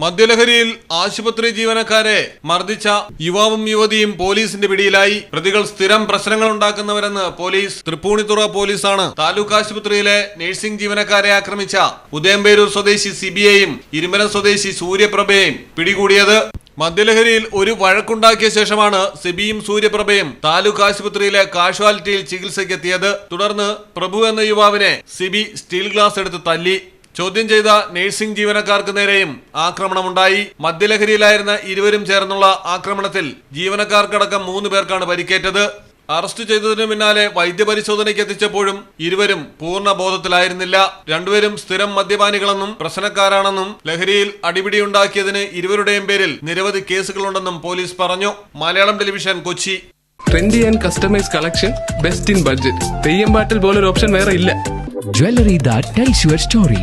മദ്യലഹരിയിൽ ആശുപത്രി ജീവനക്കാരെ മർദ്ദിച്ച യുവാവും യുവതിയും പോലീസിന്റെ പിടിയിലായി. പ്രതികൾ സ്ഥിരം പ്രശ്നങ്ങൾ ഉണ്ടാക്കുന്നവരെന്ന് പോലീസ് തൃപ്പൂണിത്തുറ പോലീസാണ് താലൂക്ക് ആശുപത്രിയിലെ നഴ്സിംഗ് ജീവനക്കാരെ ആക്രമിച്ച. ഉദയംപേരൂർ സ്വദേശി സിബിയെയും ഇരുമല സ്വദേശി സൂര്യപ്രഭയെയും പിടികൂടിയത്. മദ്യലഹരിയിൽ ഒരു വഴക്കുണ്ടാക്കിയ ശേഷമാണ് സിബിയും സൂര്യപ്രഭയും താലൂക്ക് ആശുപത്രിയിലെ കാഷ്വാലിറ്റിയിൽ ചികിത്സയ്ക്കെത്തിയത്. തുടർന്ന് പ്രഭു എന്ന യുവാവിനെ സിബി സ്റ്റീൽ ഗ്ലാസ് എടുത്ത് തല്ലി. ചോദ്യം ചെയ്ത നഴ്സിംഗ് ജീവനക്കാർക്ക് നേരെയും ആക്രമണമുണ്ടായി. മദ്യലഹരിയിലായിരുന്ന ഇരുവരും ചേർന്നുള്ള ആക്രമണത്തിൽ ജീവനക്കാർക്കടക്കം മൂന്ന് പേർക്കാണ് പരിക്കേറ്റത്. അറസ്റ്റ് ചെയ്തതിനു പിന്നാലെ വൈദ്യപരിശോധനയ്ക്ക് എത്തിച്ചപ്പോഴും ഇരുവരും പൂർണ ബോധത്തിലായിരുന്നില്ല രണ്ടുപേരും സ്ഥിരം മദ്യപാനികളെന്നും പ്രശ്നക്കാരാണെന്നും ലഹരിയിൽ അടിപിടിയുണ്ടാക്കിയതിന് ഇരുവരുടെയും പേരിൽ നിരവധി കേസുകളുണ്ടെന്നും പോലീസ് പറഞ്ഞു. Malayalam television Kochi. Trendy and customise collection best in budget Theyyam Pattil പോലൊരു ഓപ്ഷൻ വേറെ ഇല്ല. Jewellery that tells your story.